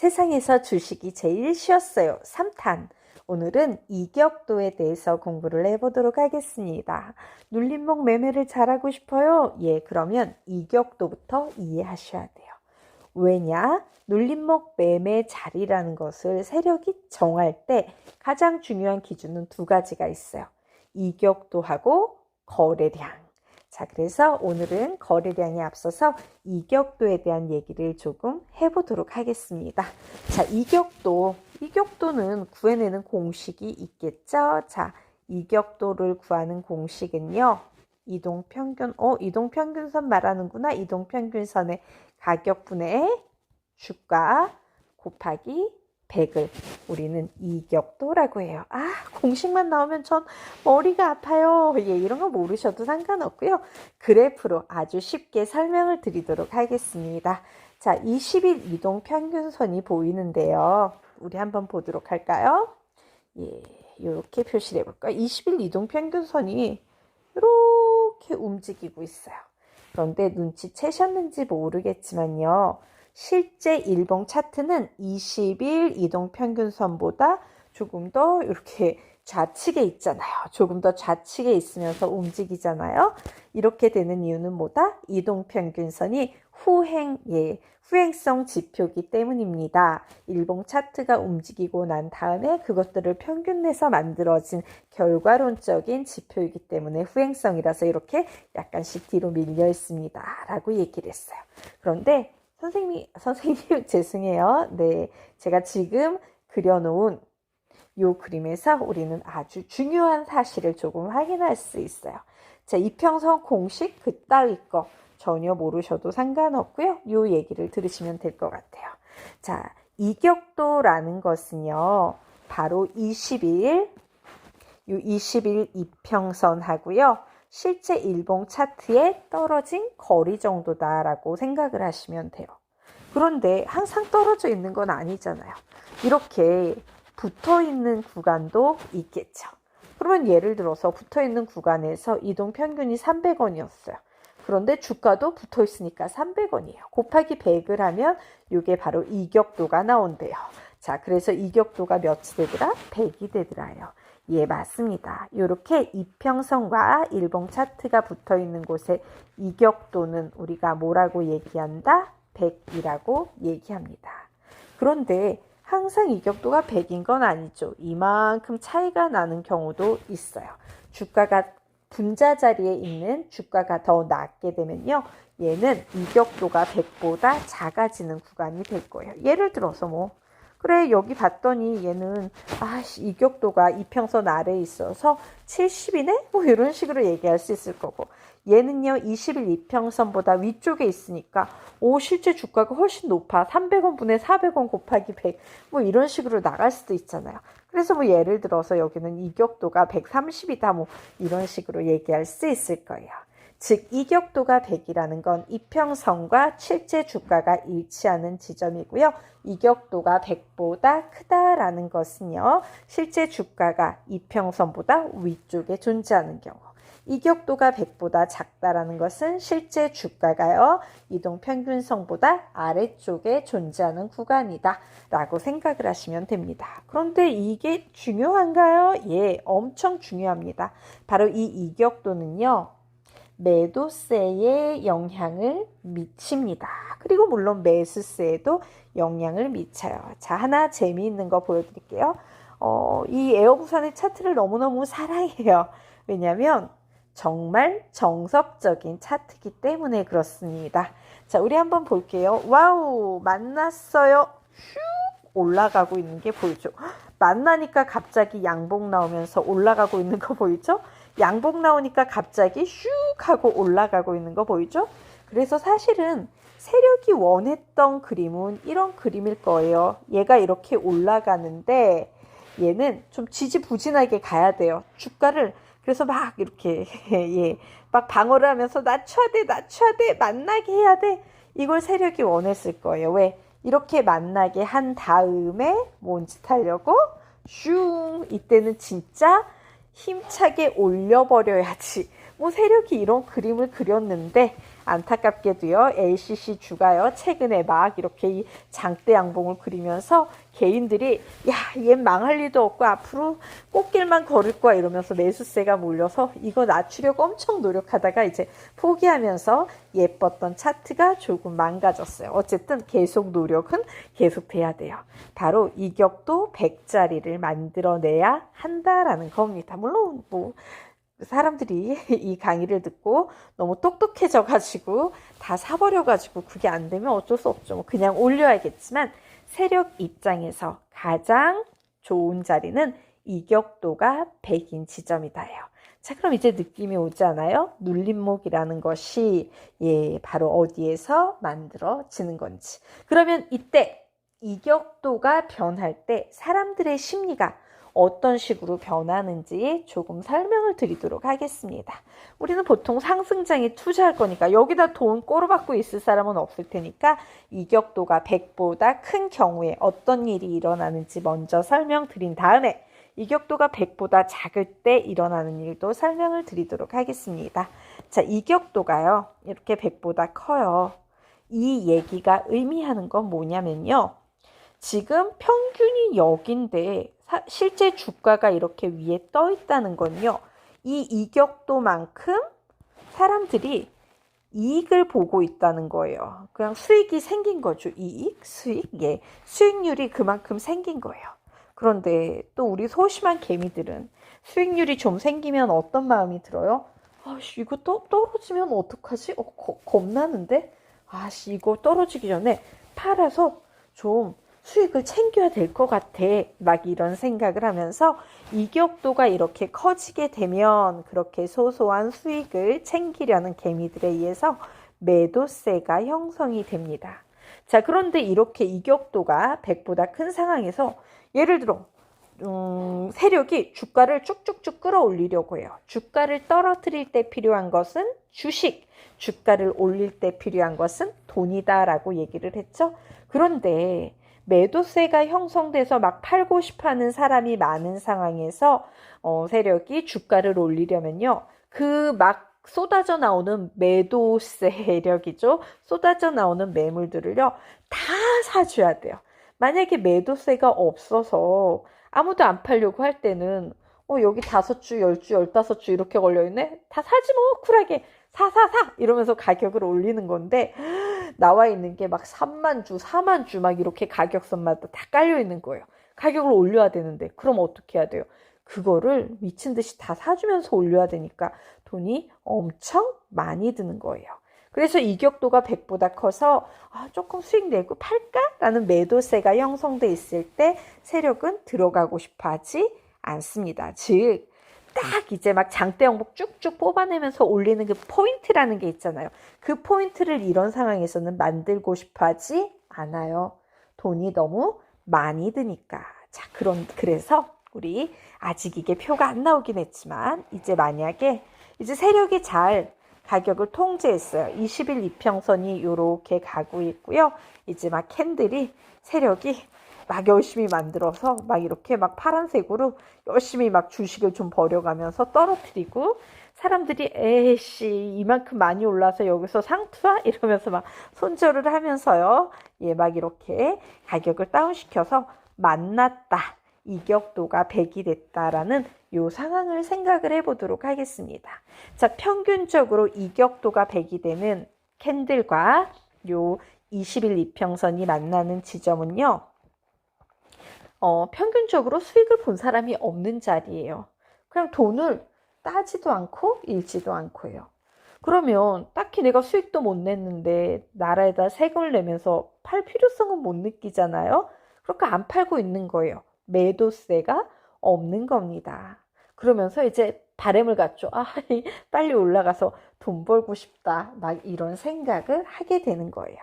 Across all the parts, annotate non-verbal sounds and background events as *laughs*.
세상에서 주식이 제일 쉬웠어요. 3탄. 오늘은 이격도에 대해서 공부를 해보도록 하겠습니다. 눌림목 매매를 잘하고 싶어요? 예, 그러면 이격도부터 이해하셔야 돼요. 왜냐? 눌림목 매매 자리라는 것을 세력이 정할 때 가장 중요한 기준은 두 가지가 있어요. 이격도하고 거래량. 자, 그래서 오늘은 거래량에 앞서서 이격도에 대한 얘기를 조금 해보도록 하겠습니다. 자, 이격도. 이격도는 구해내는 공식이 있겠죠? 자, 이격도를 구하는 공식은요. 이동평균, 어, 이동평균선 말하는구나. 이동평균선의 가격분의 주가 곱하기 100을 우리는 이격도라고 해요. 아, 공식만 나오면 전 머리가 아파요. 예, 이런 거 모르셔도 상관없고요. 그래프로 아주 쉽게 설명을 드리도록 하겠습니다. 자, 20일 이동 평균선이 보이는데요. 우리 한번 보도록 할까요? 예, 이렇게 표시를 해볼까요? 20일 이동 평균선이 이렇게 움직이고 있어요. 그런데 눈치채셨는지 모르겠지만요. 실제 일봉 차트는 20일 이동 평균선보다 조금 더 이렇게 좌측에 있잖아요. 조금 더 좌측에 있으면서 움직이잖아요. 이렇게 되는 이유는 뭐다? 이동 평균선이 후행, 예, 후행성 지표기 때문입니다. 일봉 차트가 움직이고 난 다음에 그것들을 평균 내서 만들어진 결과론적인 지표이기 때문에 후행성이라서 이렇게 약간씩 뒤로 밀려 있습니다. 라고 얘기를 했어요. 그런데 선생님, *laughs* 선생님, 죄송해요. 네. 제가 지금 그려놓은 요 그림에서 우리는 아주 중요한 사실을 조금 확인할 수 있어요. 자, 이평선 공식 그따위 거 전혀 모르셔도 상관없고요. 요 얘기를 들으시면 될 것 같아요. 자, 이격도라는 것은요. 바로 20일, 요 20일 이평선 하고요. 실제 일봉 차트에 떨어진 거리 정도다라고 생각을 하시면 돼요. 그런데 항상 떨어져 있는 건 아니잖아요. 이렇게 붙어 있는 구간도 있겠죠. 그러면 예를 들어서 붙어 있는 구간에서 이동 평균이 300원이었어요. 그런데 주가도 붙어 있으니까 300원이에요. 곱하기 100을 하면 이게 바로 이격도가 나온대요. 자, 그래서 이격도가 몇이 되더라? 100이 되더라요. 예, 맞습니다. 이렇게 이평선과 일봉 차트가 붙어 있는 곳에 이격도는 우리가 뭐라고 얘기한다? 100이라고 얘기합니다. 그런데 항상 이격도가 100인 건 아니죠. 이만큼 차이가 나는 경우도 있어요. 주가가 분자 자리에 있는 주가가 더 낮게 되면요. 얘는 이격도가 100보다 작아지는 구간이 될 거예요. 예를 들어서 뭐 그래 여기 봤더니 얘는 아 이격도가 이평선 아래에 있어서 70이네? 뭐 이런 식으로 얘기할 수 있을 거고. 얘는요 20일 이평선보다 위쪽에 있으니까 오 실제 주가가 훨씬 높아. 300원분의 400원 곱하기 100 뭐 이런 식으로 나갈 수도 있잖아요. 그래서 뭐 예를 들어서 여기는 이격도가 130이다. 뭐 이런 식으로 얘기할 수 있을 거예요 즉 이격도가 100이라는 건 이평선과 실제 주가가 일치하는 지점이고요. 이격도가 100보다 크다라는 것은요. 실제 주가가 이평선보다 위쪽에 존재하는 경우. 이격도가 100보다 작다라는 것은 실제 주가가요. 이동 평균선보다 아래쪽에 존재하는 구간이다. 라고 생각을 하시면 됩니다. 그런데 이게 중요한가요? 예, 엄청 중요합니다. 바로 이 이격도는요. 매도세에 영향을 미칩니다. 그리고 물론 매수세에도 영향을 미쳐요. 자, 하나 재미있는 거 보여드릴게요. 어, 이 에어부산의 차트를 너무너무 사랑해요. 왜냐면 정말 정석적인 차트이기 때문에 그렇습니다. 자, 우리 한번 볼게요. 와우, 만났어요. 슉 올라가고 있는 게 보이죠? 만나니까 갑자기 양복 나오면서 올라가고 있는 거 보이죠? 양복 나오니까 갑자기 슉 하고 올라가고 있는 거 보이죠? 그래서 사실은 세력이 원했던 그림은 이런 그림일 거예요. 얘가 이렇게 올라가는데 얘는 좀 지지부진하게 가야 돼요. 주가를 그래서 막 이렇게 *laughs* 예, 막 방어를 하면서 낮춰야 돼, 낮춰야 돼, 만나게 해야 돼. 이걸 세력이 원했을 거예요. 왜? 이렇게 만나게 한 다음에 뭔짓 하려고 슝 이때는 진짜 힘차게 올려버려야지. 뭐 세력이 이런 그림을 그렸는데 안타깝게도요 LCC 주가요 최근에 막 이렇게 이 장대 양봉을 그리면서 개인들이 야얘 망할 리도 없고 앞으로 꽃길만 걸을 거야 이러면서 매수세가 몰려서 이거 낮추려고 엄청 노력하다가 이제 포기하면서 예뻤던 차트가 조금 망가졌어요. 어쨌든 계속 노력은 계속돼야 돼요. 바로 이격도 100자리를 만들어내야 한다라는 겁니다. 물론 뭐 사람들이 *laughs* 이 강의를 듣고 너무 똑똑해져 가지고 다 사버려 가지고 그게 안 되면 어쩔 수 없죠. 뭐 그냥 올려야겠지만 세력 입장에서 가장 좋은 자리는 이격도가 100인 지점이다예요. 자, 그럼 이제 느낌이 오지 않아요? 눌림목이라는 것이 예, 바로 어디에서 만들어지는 건지. 그러면 이때 이격도가 변할 때 사람들의 심리가 어떤 식으로 변하는지 조금 설명을 드리도록 하겠습니다. 우리는 보통 상승장에 투자할 거니까 여기다 돈 꼬로박고 있을 사람은 없을 테니까 이격도가 100보다 큰 경우에 어떤 일이 일어나는지 먼저 설명드린 다음에 이격도가 100보다 작을 때 일어나는 일도 설명을 드리도록 하겠습니다. 자, 이격도가요. 이렇게 100보다 커요. 이 얘기가 의미하는 건 뭐냐면요. 지금 평균이 여긴데 사, 실제 주가가 이렇게 위에 떠 있다는 건요. 이 이격도만큼 사람들이 이익을 보고 있다는 거예요. 그냥 수익이 생긴 거죠. 이익, 수익, 예. 수익률이 그만큼 생긴 거예요. 그런데 또 우리 소심한 개미들은 수익률이 좀 생기면 어떤 마음이 들어요? 아씨, 이거 또 떨어지면 어떡하지? 어, 거, 겁나는데? 아씨, 이거 떨어지기 전에 팔아서 좀 수익을 챙겨야 될 것 같아. 막 이런 생각을 하면서 이격도가 이렇게 커지게 되면 그렇게 소소한 수익을 챙기려는 개미들에 의해서 매도세가 형성이 됩니다. 자, 그런데 이렇게 이격도가 100보다 큰 상황에서 예를 들어 음, 세력이 주가를 쭉쭉쭉 끌어올리려고 해요. 주가를 떨어뜨릴 때 필요한 것은 주식, 주가를 올릴 때 필요한 것은 돈이다라고 얘기를 했죠. 그런데 매도세가 형성돼서 막 팔고 싶어 하는 사람이 많은 상황에서 어, 세력이 주가를 올리려면요. 그 막 쏟아져 나오는 매도 세력이죠. 쏟아져 나오는 매물들을요. 다 사줘야 돼요. 만약에 매도세가 없어서 아무도 안 팔려고 할 때는 어, 여기 다섯 주, 열 주, 열다섯 주 이렇게 걸려있네? 다 사지 뭐, 쿨하게. 사, 사, 사! 이러면서 가격을 올리는 건데, 나와 있는 게 막 3만 주, 4만 주 막 이렇게 가격선마다 다 깔려 있는 거예요. 가격을 올려야 되는데 그럼 어떻게 해야 돼요? 그거를 미친 듯이 다 사주면서 올려야 되니까 돈이 엄청 많이 드는 거예요. 그래서 이격도가 100보다 커서 아, 조금 수익 내고 팔까 라는 매도세가 형성돼 있을 때 세력은 들어가고 싶어 하지 않습니다. 즉, 딱 이제 막 장대 영복 쭉쭉 뽑아내면서 올리는 그 포인트라는 게 있잖아요. 그 포인트를 이런 상황에서는 만들고 싶어 하지 않아요. 돈이 너무 많이 드니까. 자, 그런, 그래서 우리 아직 이게 표가 안 나오긴 했지만, 이제 만약에 이제 세력이 잘 가격을 통제했어요. 20일 이평선이 이렇게 가고 있고요. 이제 막 캔들이 세력이 막 열심히 만들어서 막 이렇게 막 파란색으로 열심히 막 주식을 좀 버려가면서 떨어뜨리고 사람들이 에이씨 이만큼 많이 올라서 여기서 상투야 이러면서 막 손절을 하면서요 예 막 이렇게 가격을 다운시켜서 만났다 이격도가 100이 됐다라는 요 상황을 생각을 해보도록 하겠습니다. 자 평균적으로 이격도가 100이 되는 캔들과 요 20일 이평선이 만나는 지점은요. 어, 평균적으로 수익을 본 사람이 없는 자리예요. 그냥 돈을 따지도 않고 잃지도 않고요. 그러면 딱히 내가 수익도 못 냈는데 나라에다 세금을 내면서 팔 필요성은 못 느끼잖아요. 그러니까 안 팔고 있는 거예요. 매도세가 없는 겁니다. 그러면서 이제 바램을 갖죠. 아, *laughs* 빨리 올라가서 돈 벌고 싶다. 막 이런 생각을 하게 되는 거예요.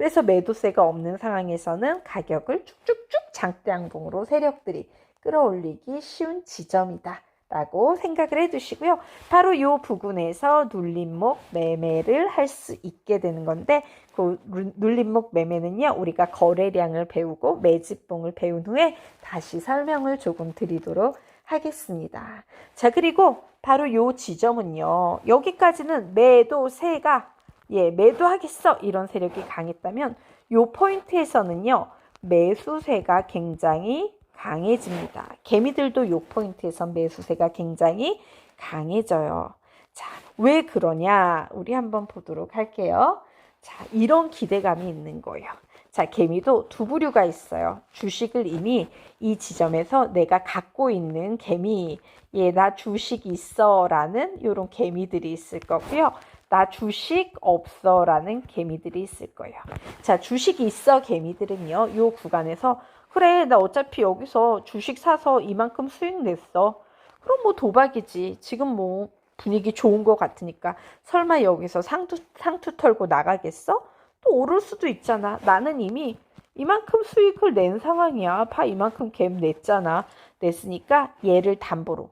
그래서 매도세가 없는 상황에서는 가격을 쭉쭉쭉 장대양봉으로 세력들이 끌어올리기 쉬운 지점이다. 라고 생각을 해두시고요. 바로 이 부분에서 눌림목 매매를 할 수 있게 되는 건데 그 눌림목 매매는요. 우리가 거래량을 배우고 매집봉을 배운 후에 다시 설명을 조금 드리도록 하겠습니다. 자 그리고 바로 요 지점은요. 여기까지는 매도세가 예, 매도하겠어. 이런 세력이 강했다면 요 포인트에서는요. 매수세가 굉장히 강해집니다. 개미들도 요 포인트에서 매수세가 굉장히 강해져요. 자, 왜 그러냐? 우리 한번 보도록 할게요. 자, 이런 기대감이 있는 거예요. 자, 개미도 두 부류가 있어요. 주식을 이미 이 지점에서 내가 갖고 있는 개미, 예, 나 주식 있어 라는 요런 개미들이 있을 거고요. 나 주식 없어 라는 개미들이 있을 거예요. 자, 주식 있어 개미들은요, 요 구간에서 그래, 나 어차피 여기서 주식 사서 이만큼 수익 냈어. 그럼 뭐 도박이지. 지금 뭐 분위기 좋은 것 같으니까 설마 여기서 상투, 상투 털고 나가겠어? 또 오를 수도 있잖아. 나는 이미 이만큼 수익을 낸 상황이야. 파 이만큼 갭 냈잖아. 냈으니까 얘를 담보로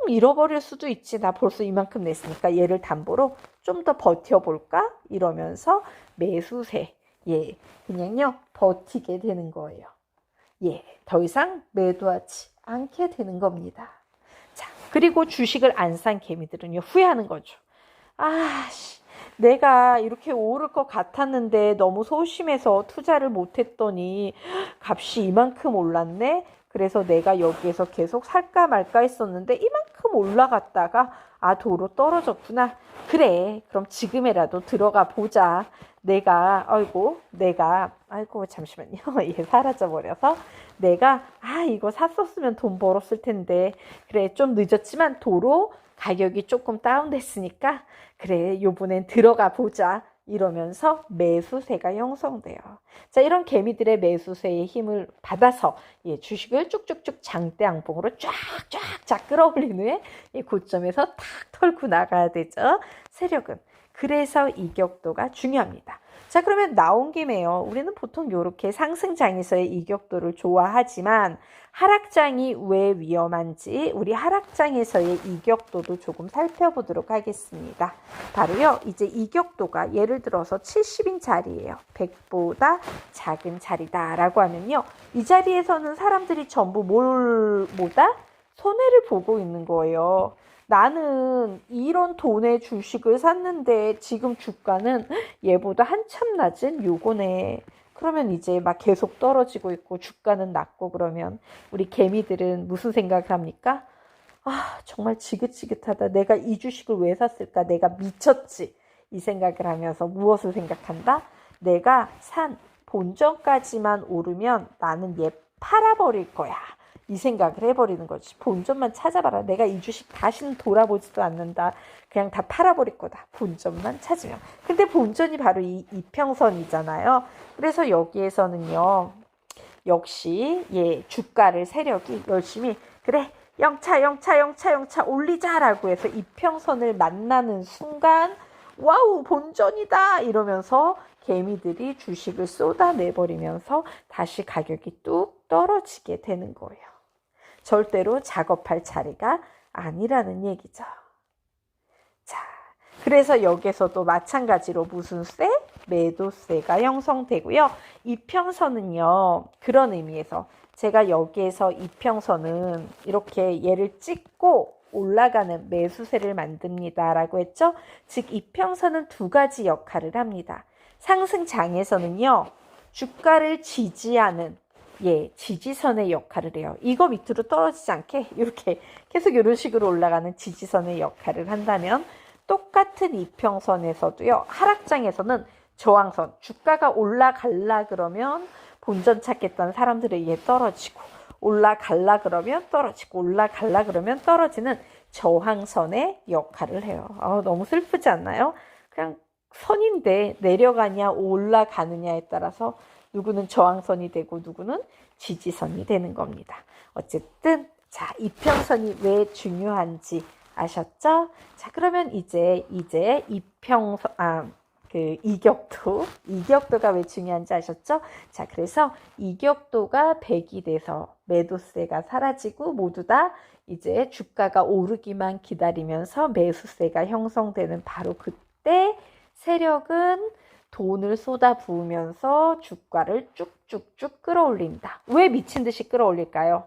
조금 잃어버릴 수도 있지. 나 벌써 이만큼 냈으니까 얘를 담보로 좀 더 버텨볼까? 이러면서 매수세. 예, 그냥요, 버티게 되는 거예요. 예, 더 이상 매도하지 않게 되는 겁니다. 자, 그리고 주식을 안 산 개미들은요, 후회하는 거죠. 아, 씨, 내가 이렇게 오를 것 같았는데 너무 소심해서 투자를 못했더니 값이 이만큼 올랐네? 그래서 내가 여기에서 계속 살까 말까 했었는데 이만큼 올라갔다가 아 도로 떨어졌구나. 그래 그럼 지금이라도 들어가 보자. 내가 아이고 내가 아이고 잠시만요. *laughs* 얘 사라져 버려서 내가 아 이거 샀었으면 돈 벌었을 텐데 그래 좀 늦었지만 도로 가격이 조금 다운됐으니까 그래 요번엔 들어가 보자. 이러면서 매수세가 형성돼요. 자, 이런 개미들의 매수세의 힘을 받아서 예, 주식을 쭉쭉쭉 장대 양봉으로 쫙쫙쫙 끌어올린 후에 이 고점에서 탁 털고 나가야 되죠. 세력은. 그래서 이격도가 중요합니다. 자, 그러면 나온 김에요. 우리는 보통 이렇게 상승장에서의 이격도를 좋아하지만 하락장이 왜 위험한지 우리 하락장에서의 이격도도 조금 살펴보도록 하겠습니다. 바로요, 이제 이격도가 예를 들어서 70인 자리예요. 100보다 작은 자리다라고 하면요. 이 자리에서는 사람들이 전부 뭘, 뭐다? 손해를 보고 있는 거예요. 나는 이런 돈의 주식을 샀는데 지금 주가는 얘보다 한참 낮은 요거네. 그러면 이제 막 계속 떨어지고 있고 주가는 낮고 그러면 우리 개미들은 무슨 생각을 합니까? 아, 정말 지긋지긋하다. 내가 이 주식을 왜 샀을까? 내가 미쳤지. 이 생각을 하면서 무엇을 생각한다? 내가 산 본전까지만 오르면 나는 얘 팔아버릴 거야. 이 생각을 해버리는 거지. 본점만 찾아봐라. 내가 이 주식 다시는 돌아보지도 않는다. 그냥 다 팔아버릴 거다. 본점만 찾으면. 근데 본전이 바로 이 이평선이잖아요. 그래서 여기에서는요. 역시 예 주가를 세력이 열심히 그래 영차 영차 영차 영차 올리자라고 해서 이평선을 만나는 순간 와우 본전이다 이러면서 개미들이 주식을 쏟아내버리면서 다시 가격이 뚝 떨어지게 되는 거예요. 절대로 작업할 자리가 아니라는 얘기죠. 자, 그래서 여기서도 마찬가지로 무슨 세? 매도세가 형성되고요. 이평선은요, 그런 의미에서 제가 여기에서 이평선은 이렇게 얘를 찍고 올라가는 매수세를 만듭니다. 라고 했죠. 즉, 이평선은 두 가지 역할을 합니다. 상승장에서는요, 주가를 지지하는 예, 지지선의 역할을 해요. 이거 밑으로 떨어지지 않게 이렇게 계속 이런 식으로 올라가는 지지선의 역할을 한다면 똑같은 이평선에서도요. 하락장에서는 저항선, 주가가 올라갈라 그러면 본전 찾겠다는 사람들에 의해 떨어지고 올라갈라 그러면 떨어지고 올라갈라 그러면 떨어지는 저항선의 역할을 해요. 아, 너무 슬프지 않나요? 그냥 선인데 내려가냐 올라가느냐에 따라서 누구는 저항선이 되고 누구는 지지선이 되는 겁니다. 어쨌든 자 이평선이 왜 중요한지 아셨죠? 자 그러면 이제 이제 이평선 아 그 이격도 *laughs* 이격도가 왜 중요한지 아셨죠? 자 그래서 이격도가 100이 돼서 매도세가 사라지고 모두 다 이제 주가가 오르기만 기다리면서 매수세가 형성되는 바로 그때 세력은 돈을 쏟아 부으면서 주가를 쭉쭉쭉 끌어올린다. 왜 미친 듯이 끌어올릴까요?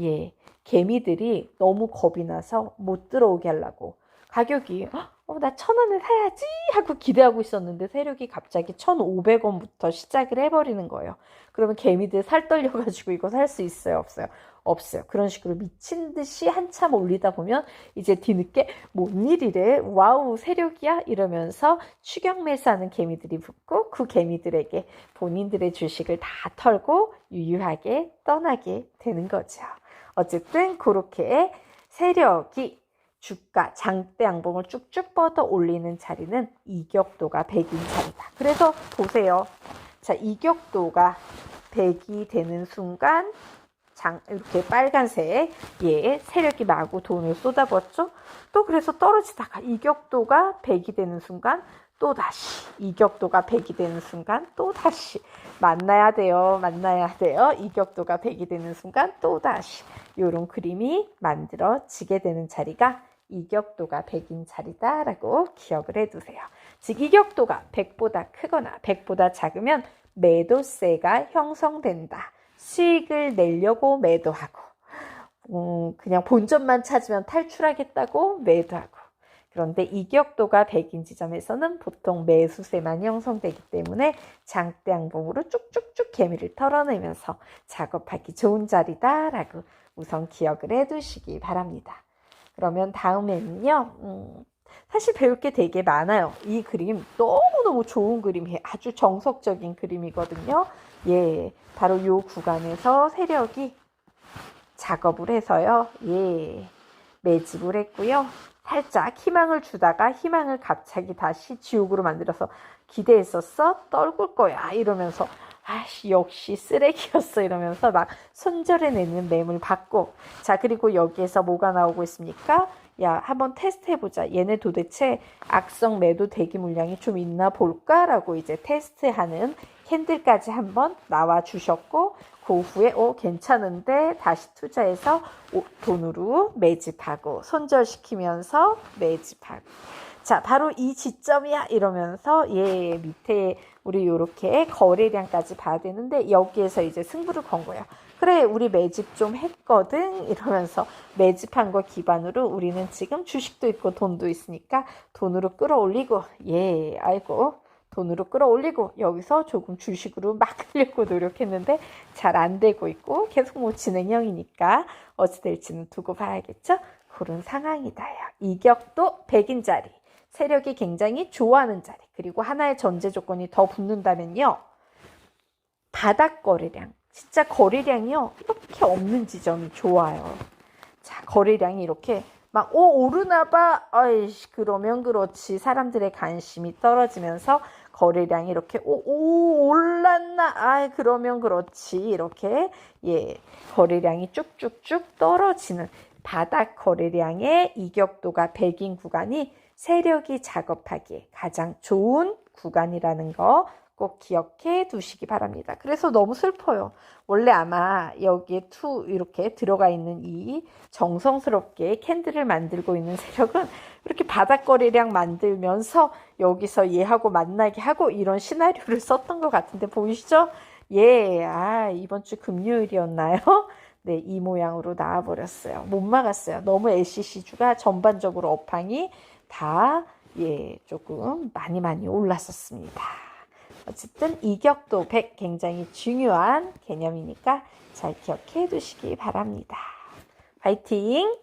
예, 개미들이 너무 겁이 나서 못 들어오게 하려고 가격이 어, 나 천 원에 사야지 하고 기대하고 있었는데 세력이 갑자기 1,500원부터 시작을 해버리는 거예요. 그러면 개미들 살 떨려가지고 이거 살 수 있어요? 없어요? 없어요. 그런 식으로 미친 듯이 한참 올리다 보면 이제 뒤늦게 뭔 일이래? 와우, 세력이야? 이러면서 추격 매수하는 개미들이 붙고 그 개미들에게 본인들의 주식을 다 털고 유유하게 떠나게 되는 거죠. 어쨌든 그렇게 세력이 주가 장대 양봉을 쭉쭉 뻗어 올리는 자리는 이격도가 100인 자리다. 그래서 보세요. 자, 이격도가 100이 되는 순간 장 이렇게 빨간색 예 세력이 마구 돈을 쏟아부었죠. 또 그래서 떨어지다가 이격도가 100이 되는 순간 또 다시 이격도가 100이 되는 순간 또 다시 만나야 돼요. 만나야 돼요. 이격도가 100이 되는 순간 또 다시 이런 그림이 만들어지게 되는 자리가 이격도가 100인 자리다라고 기억을 해두세요. 즉 이격도가 100보다 크거나 100보다 작으면 매도세가 형성된다. 수익을 내려고 매도하고 음, 그냥 본전만 찾으면 탈출하겠다고 매도하고 그런데 이격도가 100인 지점에서는 보통 매수세만 형성되기 때문에 장대양봉으로 쭉쭉쭉 개미를 털어내면서 작업하기 좋은 자리다라고 우선 기억을 해두시기 바랍니다. 그러면 다음에는요. 음, 사실 배울 게 되게 많아요. 이 그림 너무너무 좋은 그림이에요. 아주 정석적인 그림이거든요. 예, 바로 요 구간에서 세력이 작업을 해서요. 예, 매집을 했고요. 살짝 희망을 주다가 희망을 갑자기 다시 지옥으로 만들어서 기대했었어? 떨굴 거야. 이러면서 아씨 역시 쓰레기였어 이러면서 막 손절해내는 매물 받고 자 그리고 여기에서 뭐가 나오고 있습니까? 야 한번 테스트 해보자 얘네 도대체 악성 매도 대기 물량이 좀 있나 볼까라고 이제 테스트하는 캔들까지 한번 나와 주셨고 그 후에 오 괜찮은데 다시 투자해서 돈으로 매집하고 손절시키면서 매집하고 자, 바로 이 지점이야 이러면서 예, 밑에 우리 요렇게 거래량까지 봐야 되는데 여기에서 이제 승부를 건 거야. 그래, 우리 매집 좀 했거든 이러면서 매집한 거 기반으로 우리는 지금 주식도 있고 돈도 있으니까 돈으로 끌어올리고 예, 아이고 돈으로 끌어올리고 여기서 조금 주식으로 *laughs* 막으려고 노력했는데 잘 안 되고 있고 계속 뭐 진행형이니까 어찌 될지는 두고 봐야겠죠? 그런 상황이다요. 이격도 100인짜리. 세력이 굉장히 좋아하는 자리. 그리고 하나의 전제 조건이 더 붙는다면요. 바닥 거래량. 진짜 거래량이요. 이렇게 없는 지점이 좋아요. 자, 거래량이 이렇게 막, 오, 오르나 봐. 아이씨, 그러면 그렇지. 사람들의 관심이 떨어지면서 거래량이 이렇게, 오, 오, 올랐나? 아, 그러면 그렇지. 이렇게, 예, 거래량이 쭉쭉쭉 떨어지는 바닥 거래량의 이격도가 100인 구간이 세력이 작업하기에 가장 좋은 구간이라는 거 꼭 기억해 두시기 바랍니다. 그래서 너무 슬퍼요. 원래 아마 여기에 투 이렇게 들어가 있는 이 정성스럽게 캔들을 만들고 있는 세력은 이렇게 바닥거리량 만들면서 여기서 얘하고 만나게 하고 이런 시나리오를 *laughs* 썼던 것 같은데 보이시죠? 예, 아, 이번 주 금요일이었나요? *laughs* 네, 이 모양으로 나와버렸어요. 못 막았어요. 너무 LCC주가 전반적으로 업황이 다, 예, 조금 많이 많이 올랐었습니다. 어쨌든 이격도 100 굉장히 중요한 개념이니까 잘 기억해 두시기 바랍니다. 파이팅!